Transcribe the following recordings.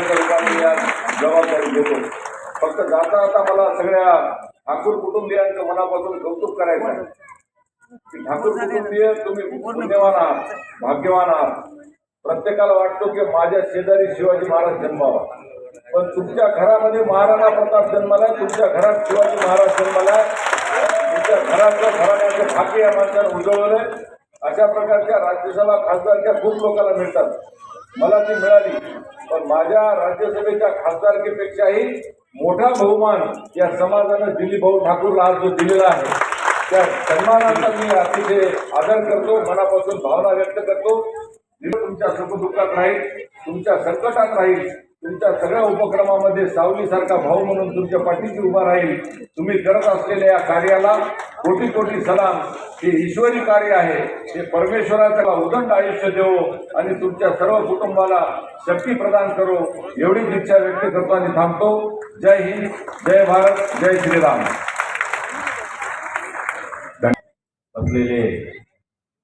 करण्याच्या मी या जबाबदारी घेतो. फक्त जाता जाता मला सगळ्या ठाकूर कुटुंबियांचं मनापासून कौतुक करायचं आहे. की ठाकूर कुटुंबीय तुम्ही पुण्यवान आहात भाग्यवान आहात. प्रत्येकाला वाटतो की माझ्या शेजारी शिवाजी महाराज जन्मावा. पण तुमच्या घरामध्ये महाराणा प्रताप जन्मालाय तुमच्या घरात शिवाजी महाराज जन्मालाय. तुमच्या घराचं घराण्याचं भाग्य या माणसानं उजळवलंय. अशा प्रकारच्या राज्यसभा खासदारच्या खूप लोकांना मिळतात. मला ती मिळाली. पण माझ्या राज्यसभेच्या खासदारकीपेक्षाही मोठा बहुमान या समाजानं दिलीपभाऊ ठाकूरला आज जो दिलेला आहे त्या सन्मानाचा मी अतिशय आदर करतो मनापासून भावना व्यक्त करतो. तुमच्या सुखदुःखात राहील तुमच्या संकटात राहील तुमच्या सगळ्या उपक्रमामध्ये सावलीसारखा भाऊ म्हणून तुमच्या पाठीशी उभा राहील. तुम्ही करत असलेल्या या कार्याला कोटी कोटी सलाम हे ईश्वरी कार्य आहे. हे परमेश्वराचा उदंड आयुष्य देवो आणि तुमच्या सर्व कुटुंबाला शक्ती प्रदान करो. एवढीच इच्छा व्यक्त करतो आणि थांबतो. जय हिंद जय भारत जय श्रीराम. असलेले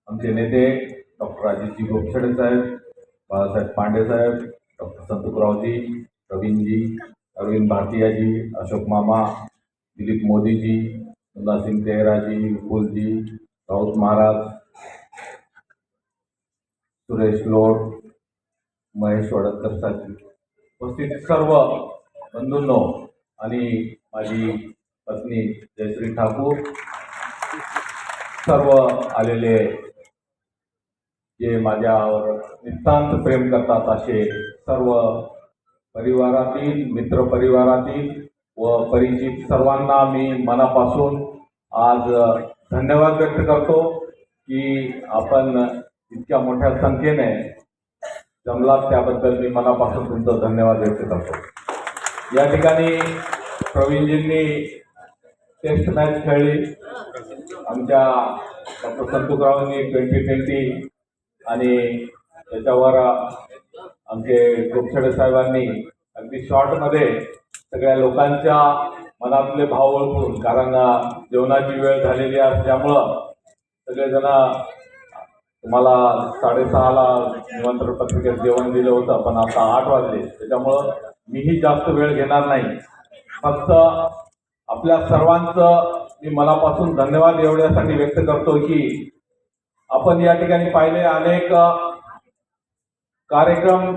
आमचे नेते डॉक्टर अजितजी गोपछडे साहेब बाळासाहेब पांडे साहेब डॉक्टर संतुकरावजी प्रवीणजी अरविंद भारतीयाजी अशोक मामा दिलीप मोदीजी सिंग तेहराजी विपुलजी राऊत महाराज सुरेश लोट महेश वडतकर साहेब उपस्थित सर्व बंधूंनो आणि माझी पत्नी जयश्री ठाकूर सर्व आलेले जे माझ्यावर नितांत प्रेम करतात असे सर्व परिवारातील मित्रपरिवारातील व परिचित सर्वांना मी मनापासून आज धन्यवाद व्यक्त करतो की आपण इतक्या मोठ्या संख्येने जमलात त्याबद्दल मी मनापासून तुमचा धन्यवाद व्यक्त करतो. या ठिकाणी प्रवीणजींनी टेस्ट मॅच खेळली. आमच्या डॉक्टर संतुकरावांनी ट्वेंटी ट्वेंटी आणि त्याच्यावर आमचे गोपछडे साहेबांनी अगदी शॉर्टमध्ये सगळ्या लोकांच्या मनातले भाव ओळखून कारण जेवणाची वेळ झालेली असल्यामुळं सगळेजण तुम्हाला साडेसहाला निमंत्रण पत्रिकेत जेवण दिलं होतं पण आता आठ वाजले. त्याच्यामुळं मीही जास्त वेळ घेणार नाही. फक्त आपल्या सर्वांचं मी मनापासून धन्यवाद एवढ्यासाठी व्यक्त करतो की आपण या ठिकाणी पाहिले अनेक कार्यक्रम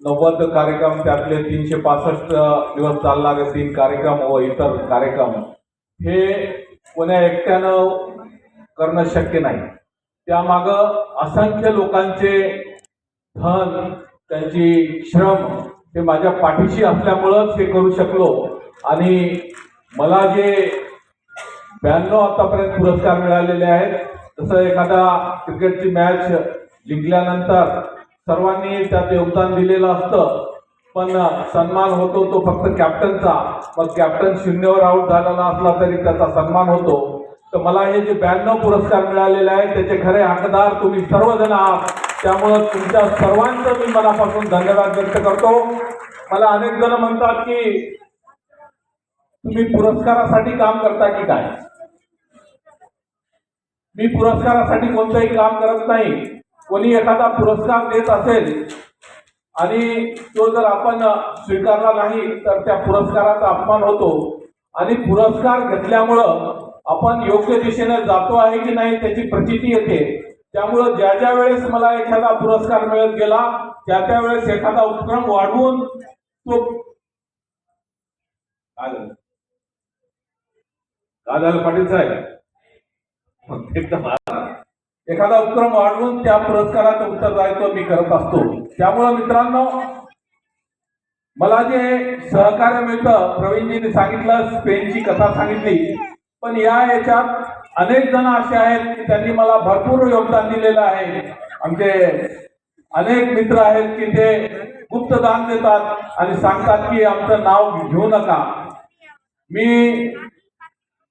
नव्वद कार्यक्रम त्यातले तीनशे पासष्ट दिवस चालणारे तीन कार्यक्रम व इतर कार्यक्रम. हे कोण्या एकट्यानं करणं शक्य नाही. त्यामागं असंख्य लोकांचे धन त्यांची श्रम हे माझ्या पाठीशी असल्यामुळंच हे करू शकलो. आणि मला जे ब्याण्णव आतापर्यंत पुरस्कार मिळालेले आहेत तसं एखादा क्रिकेटची मॅच जिंकल्यानंतर सर्वांनी त्यात योगदान दिलेलं असतं. पण सन्मान होतो तो फक्त कॅप्टनचा मग कॅप्टन शून्यवर आऊट झालेला असला तरी त्याचा सन्मान होतो. तर मला हे जे ब्याण्णव पुरस्कार मिळालेले आहेत त्याचे खरे हकदार तुम्ही सर्वजण आहात. त्यामुळं तुमच्या सर्वांचं मी मनापासून धन्यवाद व्यक्त करतो. मला अनेक जण म्हणतात की तुम्ही पुरस्कारासाठी काम करता की काय? मी पुरस्कारासाठी कोणतंही काम करत नाही. कोणी एखादा पुरस्कार देत असेल आणि तो जर आपण स्वीकारला नाही तर त्या पुरस्काराचा अपमान होतो. आणि पुरस्कार घेतल्यामुळं आपण योग्य दिशेने जातो आहे की नाही त्याची प्रचिती येते. त्यामुळं ज्या ज्या वेळेस मला एखादा पुरस्कार मिळत गेला त्या त्या वेळेस एखादा उपक्रम वाढवून तो काय झालं? काय झालं पाटील साहेब? एकदम एखादा उपक्रम वाढवून त्या पुरस्काराचं उत्तरदायित्व मी करत असतो. त्यामुळं मित्रांनो मला जे सहकार्य मिळतं प्रवीणजीने सांगितलं स्पेनची कथा सांगितली पण या याच्यात अनेक जण असे आहेत की त्यांनी मला भरपूर योगदान दिलेलं आहे. आमचे अनेक मित्र आहेत की ते गुप्त दान देतात आणि सांगतात की आमचं नाव घेऊ नका. मी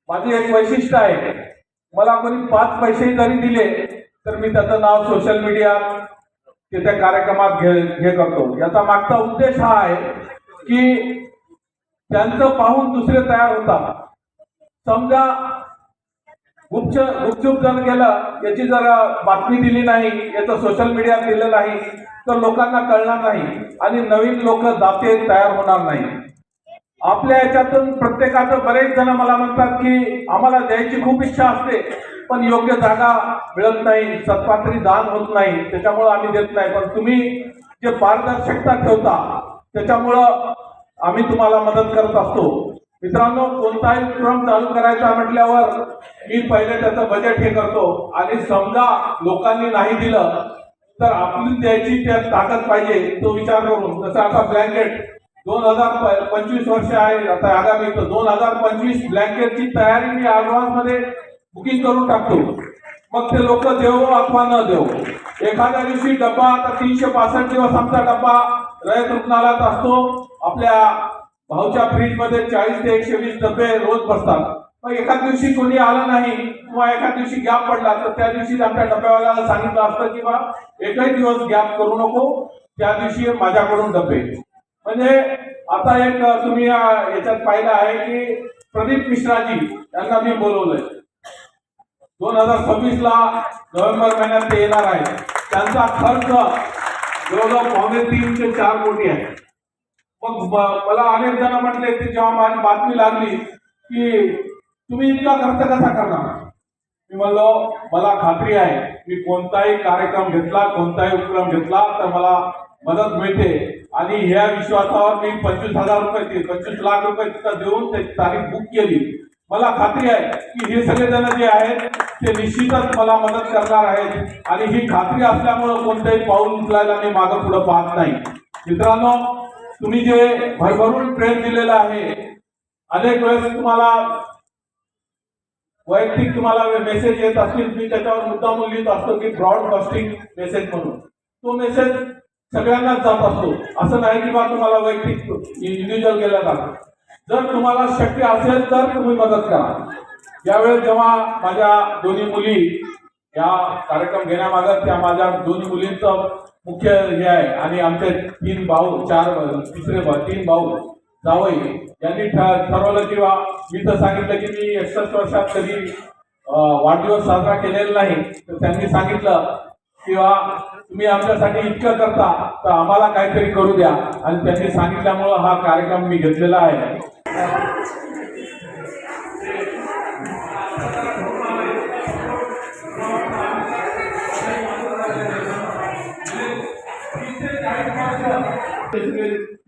माझी एक वैशिष्ट्य आहे मला कोणी पाच पैसे जरी दिले तर मी त्याचं नाव सोशल मीडिया ते त्या कार्यक्रमात घे हे करतो. याचा मागचा उद्देश हा आहे की त्यांचं पाहून दुसरे तयार होतात. समजा गुपच गुपचूप जर गेलं याची जर बातमी दिली नाही याचं सोशल मीडियात दिलं नाही तर लोकांना कळणार नाही आणि नवीन लोक दाते तयार होणार नाही. आपल्या याच्यातून प्रत्येकाचं बरेच जण मला म्हणतात की आम्हाला द्यायची खूप इच्छा असते पण योग्य जागा मिळत नाही सत्पात्री दान होत नाही त्याच्यामुळं आम्ही देत नाही. पण तुम्ही जे पारदर्शकता ठेवता त्याच्यामुळं आम्ही तुम्हाला मदत करत असतो. मित्रांनो कोणताही उपक्रम चालू करायचा म्हटल्यावर मी पहिले त्याचं बजेट हे करतो. आणि समजा लोकांनी नाही दिलं तर आपली द्यायची त्यात ताकद पाहिजे तो विचार करून. जसं आता ब्लँकेट दोन हजार पंचवीस वर्ष आहे. आता आगामी तर दोन हजार पंचवीस ब्लँकेटची तयारी मी ऍडव्हान्समध्ये बुकिंग करून टाकतो. मग ते लोक देऊ अथवा न देऊ एखाद्या दिवशी डब्बा आता तीनशे पासष्ट दिवस आमचा डब्बा रयत रुग्णालयात असतो. आपल्या भाऊच्या फ्रीजमध्ये चाळीस ते एकशे वीस डबे रोज बसतात. मग एका दिवशी कोणी आलं नाही किंवा एका दिवशी गॅप पडला तर त्या दिवशी आमच्या डब्यावाल्याला सांगितलं असतं की बा एकही दिवस गॅप करू नको. त्या दिवशी माझ्याकडून डबे. म्हणजे आता एक तुम्ही याच्यात पाहिलं आहे की प्रदीप मिश्राजी यांना मी बोलवलंय. दोन हजार सव्वीस ला नोव्हेंबर महिन्यात ते येणार आहे. त्यांचा खर्च जवळजवळ पावणे तीन ते चार कोटी आहे. मग मला अनेक जण म्हटले की जेव्हा माझी बातमी लागली की तुम्ही इतका खर्च कसा करणार? मी म्हणलो मला खात्री आहे. मी कोणताही कार्यक्रम घेतला कोणताही उपक्रम घेतला तर मला मदत मिळते. आणि ह्या विश्वासावर मी पंचवीस हजार रुपये पंचवीस लाख रुपये तिथं देऊन त्याची तारीख बुक केली. मला खात्री आहे की हे सगळेजण जे आहेत ते निश्चितच मला मदत करणार आहेत. आणि ही खात्री असल्यामुळं कोणतंही पाऊल उचलायला मी मागं पुढं पाहत नाही. मित्रांनो तुम्ही जे भरभरून प्रेम दिलेलं आहे अनेक वेळेस तुम्हाला वैयक्तिक तुम्हाला मेसेज येत असतील. मी त्याच्यावर मुद्दा लिहित असतो की ब्रॉडकास्टिंग मेसेज म्हणून. तो मेसेज सगळ्यांनाच जात असतो असं नाही की बा तुम्हाला वैयक्तिक इंडिव्हिज्युअल केला जातो. जर तुम्हाला शक्य असेल तर तुम्ही मदत करा. यावेळेस जेव्हा माझ्या दोन्ही मुली या कार्यक्रम घेण्यामागं त्या माझ्या दोन्ही मुलींचं मुख्य हे आहे आणि आमचे तीन भाऊ चार तिसरे भाऊ तीन भाऊ जावई यांनी ठरवलं किंवा मी तर सांगितलं की मी एकसष्ट वर्षात कधी वाढदिवस साजरा केलेला नाही. तर त्यांनी सांगितलं किंवा तुम्ही आमच्यासाठी इतकं करता तर आम्हाला काहीतरी करू द्या. आणि त्यांनी सांगितल्यामुळं हा कार्यक्रम मी घेतलेला आहे.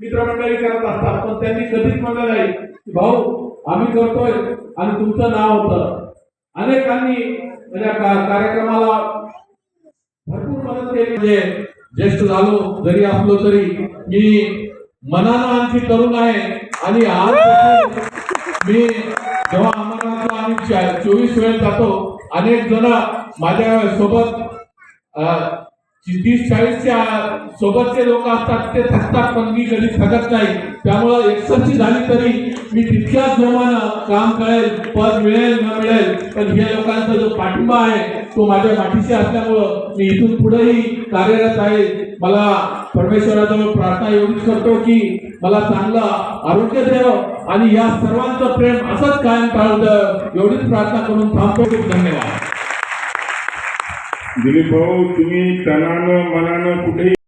मित्रमंडळी करत असतात पण त्यांनी कधीच म्हणलं नाही की भाऊ आम्ही करतोय आणि तुमचं नाव होतं. अनेकांनी म्हणजे कार्यक्रमाला म्हणजे ज्येष्ठ झालो जरी असलो तरी मी मनानं आणखी तरुण आहे आणि आज मी जेव्हा अमरनाथला आम्ही चोवीस वेळ जातो अनेक जण माझ्या सोबत तीस चाळीसच्या सोबतचे लोक असतात ते थकतात पण मी कधी थकत नाही. त्यामुळं एकसष्टी झाली तरी मी तितक्याच जोमानं काम करेल पद मिळेल न मिळेल. पण या लोकांचा जो पाठिंबा आहे तो माझ्या पाठीशी असल्यामुळं मी इथून पुढेही कार्यरत आहे. मला परमेश्वराजवळ प्रार्थना एवढीच करतो की मला चांगलं आरोग्य द्यावं आणि या सर्वांचं प्रेम असंच कायम टाळतं एवढीच प्रार्थना करून थांबतो. खूप धन्यवाद. दिलीप भाऊ तुम्ही तणानं मनानं कुठेही